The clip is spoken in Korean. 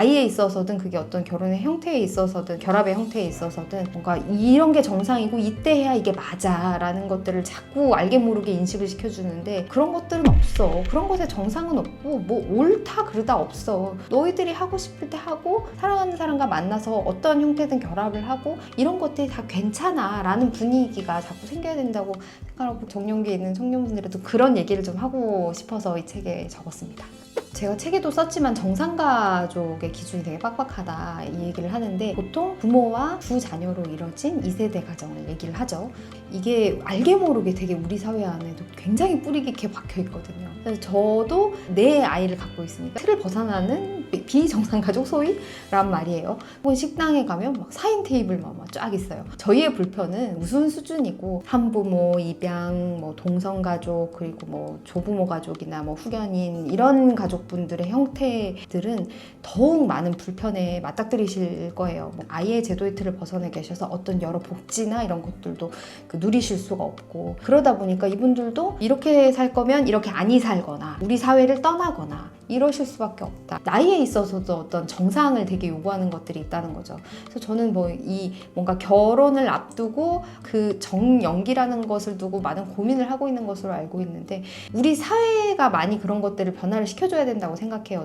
나이에 있어서든 그게 어떤 결혼의 형태에 있어서든 결합의 형태에 있어서든 뭔가 이런 게 정상이고 이때 해야 이게 맞아라는 것들을 자꾸 알게 모르게 인식을 시켜주는데 그런 것들은 없어. 그런 것에 정상은 없고 뭐 옳다 그르다 없어. 너희들이 하고 싶을 때 하고 사랑하는 사람과 만나서 어떤 형태든 결합을 하고 이런 것들이 다 괜찮아라는 분위기가 자꾸 생겨야 된다고 생각하고 정년기에 있는 청년분들에도 그런 얘기를 좀 하고 싶어서 이 책에 적었습니다. 제가 책에도 썼지만 정상가족의 기준이 되게 빡빡하다 이 얘기를 하는데 보통 부모와 두 자녀로 이뤄진 2세대 가정을 얘기를 하죠. 이게 알게 모르게 되게 우리 사회 안에도 굉장히 뿌리 깊게 박혀 있거든요. 그래서 저도 내 아이를 갖고 있으니까 틀을 벗어나는 비정상 가족 소위란 말이에요. 혹은 식당에 가면 막 4인 테이블만 막쫙 있어요. 저희의 불편은 무슨 수준이고 한부모, 입양, 뭐 동성 가족 그리고 뭐 조부모 가족이나 뭐 후견인 이런 가족분들의 형태들은 더욱 많은 불편에 맞닥뜨리실 거예요. 뭐 아예 제도의 틀을 벗어나 계셔서 어떤 여러 복지나 이런 것들도 그 누리실 수가 없고 그러다 보니까 이분들도 이렇게 살 거면 이렇게 아니 살거나 우리 사회를 떠나거나 이러실 수밖에 없다. 나이에 있어서도 어떤 정상을 되게 요구하는 것들이 있다는 거죠. 그래서 저는 뭐 이 뭔가 결혼을 앞두고 그 정연기라는 것을 두고 많은 고민을 하고 있는 것으로 알고 있는데 우리 사회가 많이 그런 것들을 변화를 시켜줘야 된다고 생각해요.